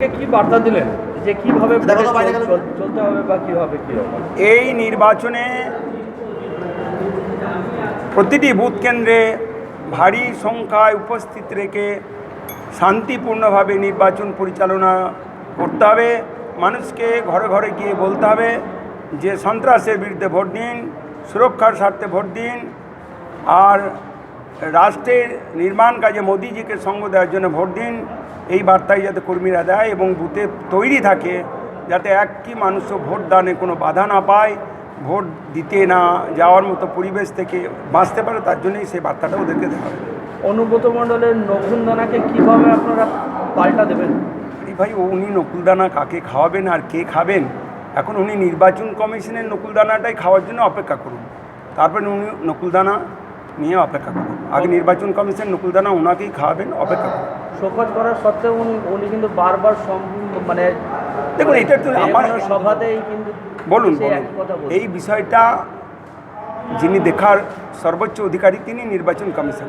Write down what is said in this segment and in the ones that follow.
কে কি বার্তা দিলেন? যে কীভাবে দেখো তো বাইরে গেল। চল- চলতে হবে বা কীভাবে কি এই নির্বাচনে প্রতিটি বুথ কেন্দ্রে ভারী সংখ্যায় উপস্থিত রেখে শান্তিপূর্ণভাবে নির্বাচন পরিচালনা করতে হবে। মানুষকে ঘরে ঘরে গিয়ে বলতে হবে যে সন্ত্রাসের বিরুদ্ধে ভোট দিন সুরক্ষার স্বার্থে ভোট দিন আর রাষ্ট্রের নির্মাণ কাজে মোদিজিকে সঙ্গ দেওয়ার জন্য ভোট দিন। এই বার্তাই যাতে কর্মীরা দেয় এবং বুথে তৈরি থাকে যাতে এক কি মানুষও ভোট দানে কোনো বাধা না পায় ভোট দিতে না যাওয়ার মতো পরিবেশ থেকে বাঁচতে পারে তার জন্যই সেই বার্তাটা ওদেরকে দেওয়া হবে। অনুব্রত মণ্ডলের নকুনদানাকে কীভাবে আপনারা পাল্টা দেবেন? ভাই উনি নকুলদানা কাকে খাওয়াবেন আর কে খাবেন? এখন উনি নির্বাচন কমিশনের নকুলদানাটাই খাওয়ার জন্য অপেক্ষা করুন। তারপরে উনি নকুলদানা নিয়ে অপেক্ষা করুন আগে নির্বাচন কমিশন নকুলদানা ওনাকেই খাওয়াবেন অপেক্ষা করুন শোকজ করার সত্ত্বেও উনি উনি কিন্তু বারবার মানে দেখুন এটা তো আমার বিভিন্ন সভাতেই কিন্তু বলুন। এই বিষয়টা যিনি দেখার সর্বোচ্চ অধিকারী তিনি নির্বাচন কমিশন।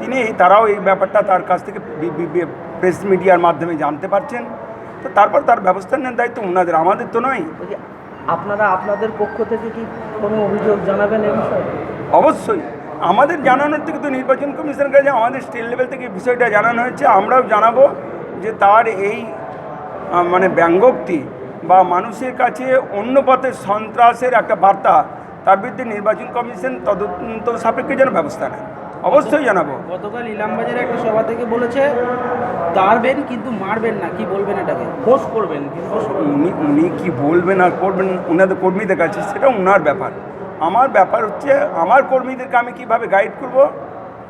তিনি তারাও এই ব্যাপারটা তার কাছ থেকে প্রেস মিডিয়ার মাধ্যমে জানতে পারছেন। তো তারপর তার ব্যবস্থা নেন দায়িত্ব ওনাদের আমাদের তো নয়। আপনারা আপনাদের পক্ষ থেকে কি কোনো অভিযোগ জানাবেন এই বিষয়ে? অবশ্যই। আমাদের জানানোর থেকে তো নির্বাচন কমিশনের কাছে আমাদের স্টেট লেভেল থেকে বিষয়টা জানানো হয়েছে। আমরাও জানাব যে তার এই মানে ব্যঙ্গোক্তি বা মানুষের কাছে অন্য পথে সন্ত্রাসের একটা বার্তা তার বিরুদ্ধে নির্বাচন কমিশন তদন্ত সাপেক্ষে যেন ব্যবস্থা নেয়। অবশ্যই জানাব। গতকাল ইলামবাজারে একটা সভা থেকে বলেছে দাঁড়বেন কিন্তু মারবেন না। কি বলবেন এটাকে? খোঁজ করবেন উনি উনি কি বলবেন আর করবেন ওনাদের কর্মীদের কাছে সেটা ওনার ব্যাপার। আমার ব্যাপার হচ্ছে আমার কর্মীদেরকে আমি কীভাবে গাইড করব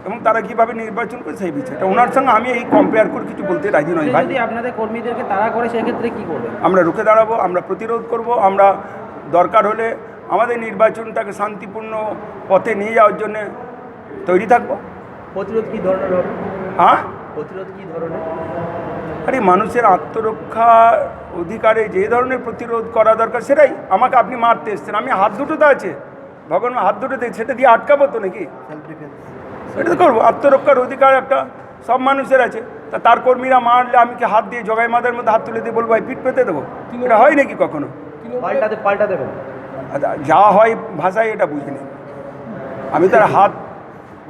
এবং তারা কীভাবে নির্বাচন করে সেই বিষয়টা। ওনার সঙ্গে আমি এই কম্পেয়ার করে কিছু বলতে রাজি নই সে ভাই। আপনাদের কর্মীদেরকে তারা করে সেক্ষেত্রে কী করবেন? আমরা রুখে দাঁড়াবো আমরা প্রতিরোধ করব আমরা দরকার হলে আমাদের নির্বাচনটাকে শান্তিপূর্ণ পথে নিয়ে যাওয়ার জন্য তৈরি থাকব। প্রতিরোধ কী ধরনের হবে? হ্যাঁ? প্রতিরোধ কী ধরনের? আরে মানুষের আত্মরক্ষা অধিকারে যে ধরনের প্রতিরোধ করা দরকার সেটাই আমাকে আপনি মারতে এসছেন। আমি হাত দুটোতে আছে। ভগবান হাত দুটো দিয়ে সেটা দিয়ে আটকাবো তো নাকি? সেটা তো করব আত্মরক্ষার অধিকার একটা সব মানুষের আছে। তা তার কর্মীরা মারলে আমি কি হাত দিয়ে জগাই মাদের মধ্যে হাত তুলে দিয়ে বলব ভাই পিঠ পেতে দেবো? এটা হয় নাকি কখনো? পাল্টাতে পাল্টা দেবেন আচ্ছা, যা হয় ভাষায় এটা বুঝিনি আমি তার হাত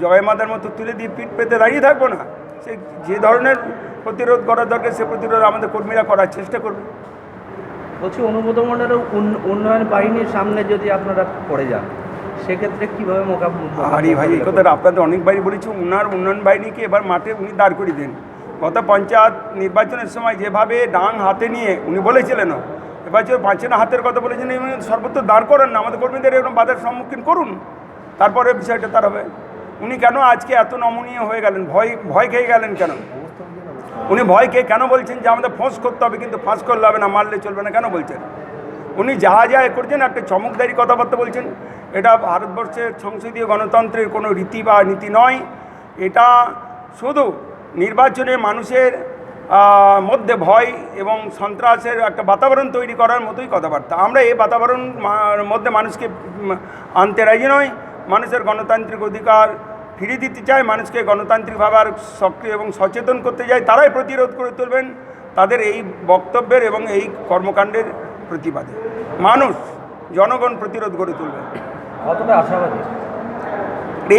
জগাই মাদার মতো তুলে দিয়ে পিঠ পেতে দাঁড়িয়ে থাকব না? সে যে ধরনের প্রতিরোধ করার দরকার সে প্রতিরোধ আমাদের কর্মীরা করার চেষ্টা করবে। বলছি উন- উন্নয়ন বাহিনীর সামনে যদি আপনারা পড়ে যান সেক্ষেত্রে কীভাবে মোকাবিলা আরে ভাই এই কথাটা আপনাদের অনেকবারই বলেছি উনার উন্নয়ন বাহিনীকে এবার মাঠে উনি দাঁড় করিয়ে দেন। গত পঞ্চায়েত নির্বাচনের সময় যেভাবে ডাং হাতে নিয়ে উনি বলেছিলেন এবার যে পাঁচেনা হাতের কথা বলেছেন এবং সর্বত্র দাঁড় করান না আমাদের কর্মীদের এরকম বাধার সম্মুখীন করুন। তারপরে বিষয়টা তার হবে। উনি কেন আজকে এত নমনীয় হয়ে গেলেন? ভয় ভয় খেয়ে গেলেন কেন? উনি ভয় খেয়ে কেন বলছেন যে আমাদের ফোঁস করতে হবে কিন্তু ফাঁস করলে হবে না মারলে চলবে না কেন বলছেন? উনি যা যা করছেন, একটা চমকদারি কথাবার্তা বলছেন। এটা ভারতবর্ষের সংসদীয় গণতন্ত্রের কোনো রীতি বা নীতি নয়। এটা শুধু নির্বাচনে মানুষের মধ্যে ভয় এবং সন্ত্রাসের একটা বাতাবরণ তৈরি করার মতোই কথাবার্তা। আমরা এই বাতাবরণ মধ্যে মানুষকে আনতে রাজি নয় মানুষের গণতান্ত্রিক অধিকার ফিরিয়ে দিতে চায়, মানুষকে গণতান্ত্রিকভাবে আর সক্রিয় এবং সচেতন করতে যায় তারাই প্রতিরোধ করে তুলবেন। তাদের এই বক্তব্যের এবং এই কর্মকাণ্ডের প্রতিবাদে। মানুষ জনগণ প্রতিরোধ গড়ে তুলবে।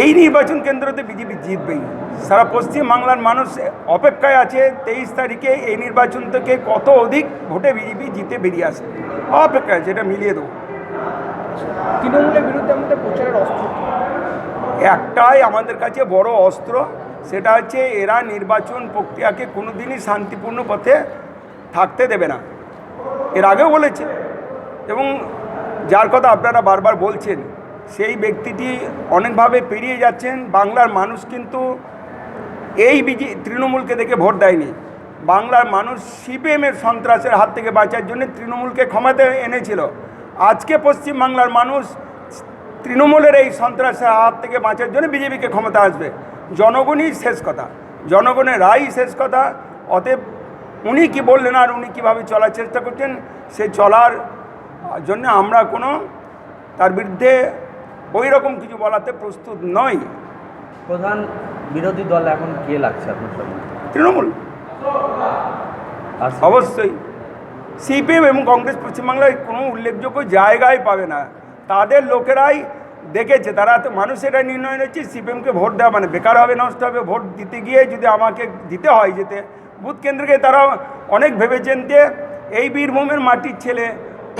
এই নির্বাচন কেন্দ্রতে বিজেপি জিতবেই। সারা পশ্চিম বাংলার মানুষ অপেক্ষায় আছে তেইশ তারিখে এই নির্বাচন থেকে কত অধিক ভোটে বিজেপি জিতে বেরিয়ে আসে। অপেক্ষায় আছে এটা মিলিয়ে দেবো। তৃণমূলের বিরুদ্ধে আমাদের প্রচারের অস্ত্র একটাই আমাদের কাছে বড় অস্ত্র সেটা হচ্ছে এরা নির্বাচন প্রক্রিয়াকে কোনোদিনই শান্তিপূর্ণ পথে থাকতে দেবে না। এর আগেও বলেছে এবং যার কথা আপনারা বারবার বলছেন, সেই ব্যক্তিটি অনেকভাবে পেরিয়ে যাচ্ছেন। বাংলার মানুষ কিন্তু এই বিজে, তৃণমূলকে দেখে ভোট দেয়নি। বাংলার মানুষ সিপিএমের সন্ত্রাসের হাত থেকে বাঁচার জন্য তৃণমূলকে ক্ষমতা এনেছিল। আজকে পশ্চিম বাংলার মানুষ তৃণমূলের এই সন্ত্রাসের হাত থেকে বাঁচার জন্য বিজেপিকে ক্ষমতা আসবে। জনগণই শেষ কথা। জনগণের রায় শেষ কথা। অতএব উনি কি বললেন আর উনি কীভাবে চলার চেষ্টা করছেন, সে চলার জন্য আমরা কোনো তার বিরুদ্ধে ওই রকম কিছু বলাতে প্রস্তুত নই। প্রধান বিরোধী দল এখন কে লাগছে আপনার সঙ্গে? তৃণমূল। আর অবশ্যই। সিপিএম এবং কংগ্রেস পশ্চিমবাংলায় কোনো উল্লেখযোগ্য জায়গায় পাবে না। তাদের লোকেরাই দেখেছে তারা তো মানুষের নির্ণয় নিচ্ছে সিপিএমকে ভোট দেওয়া মানে বেকার হবে নষ্ট হবে। ভোট দিতে গিয়ে যদি আমাকে দিতে হয় যেতে বুথ কেন্দ্রকে তারা অনেক ভেবেছেন যে এই বীরভূমের মাটির ছেলে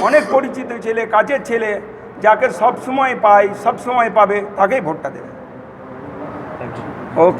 অনেক পরিচিত ছেলে, কাজের ছেলে, যাকে সব সময় পায় সব সময় পাবে, তাকেই ভোটটা দেবে।